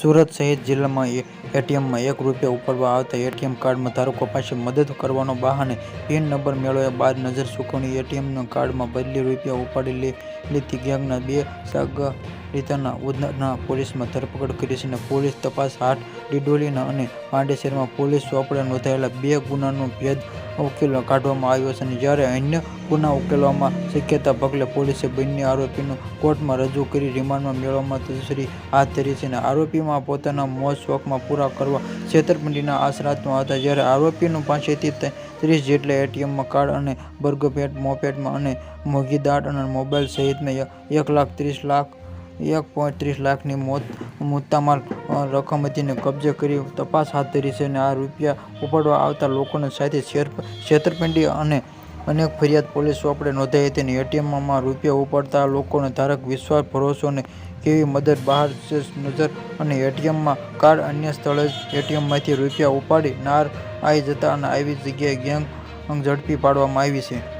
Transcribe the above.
સુરત સહિત જિલ્લામાં એટીએમમાં એક રૂપિયા ઉપાડવા આવતા એટીએમ કાર્ડ ધારકો પાસે મદદ કરવાનો બહાને પિન નંબર મેળવ્યા બાદ નજર સુકવણી એટીએમ કાર્ડમાં બદલી રૂપિયા ઉપાડી લે- લેતી ગેંગના બે સાગરીતાની ઉધના પોલીસમાં ધરપકડ કરી છે પોલીસ તપાસ હાથ ડીડોલીના અને પાંડેસરમાં પોલીસ ચોપડે નોંધાયેલા બે ગુનાનો ભેદ ઉકેલ કાઢવામાં આવ્યો છે જ્યારે અન્ય ગુના ઉકેલવામાં શક્યતા પગલે પોલીસે બંને આરોપીનું કોર્ટમાં રજૂ કરી રિમાન્ડમાં મેળવવામાં તજસરી હાથ ધરી છે આરોપીઓ પોતાના મોજ શોખમાં પૂરા કરવા છેતરપિંડીના આશરામાં હતા. જ્યારે આરોપીનું પાસેથી ત્રીસ જેટલા એટીએમમાં કાર્ડ અને બર્ગર મોપેટમાં અને મોંઘી દાટ અને મોબાઈલ સહિતને એક લાખ ત્રીસ લાખ, એક પોઈન્ટ ત્રીસ લાખની મોત, મુદ્દામાલ હતીને કબજે કરી તપાસ હાથ ધરી છે આ રૂપિયા ઉપાડવા આવતા લોકોને સાથે છેતરપિંડી અંગે અનેક ફરિયાદ પોલીસ ચોપડે નોંધાઈ હતી અને એટીએમમાં રૂપિયા ઉપાડતા લોકોને ધારક વિશ્વાસ, ભરોસો અને કેવી મદદ બહાર નજર અને એટીએમ કાર્ડ અન્ય સ્થળે જ એટીએમમાંથી રૂપિયા ઉપાડી નાર આવી જતા અને આવી જગ્યાએ ગેંગ ઝડપી પાડવામાં આવી છે.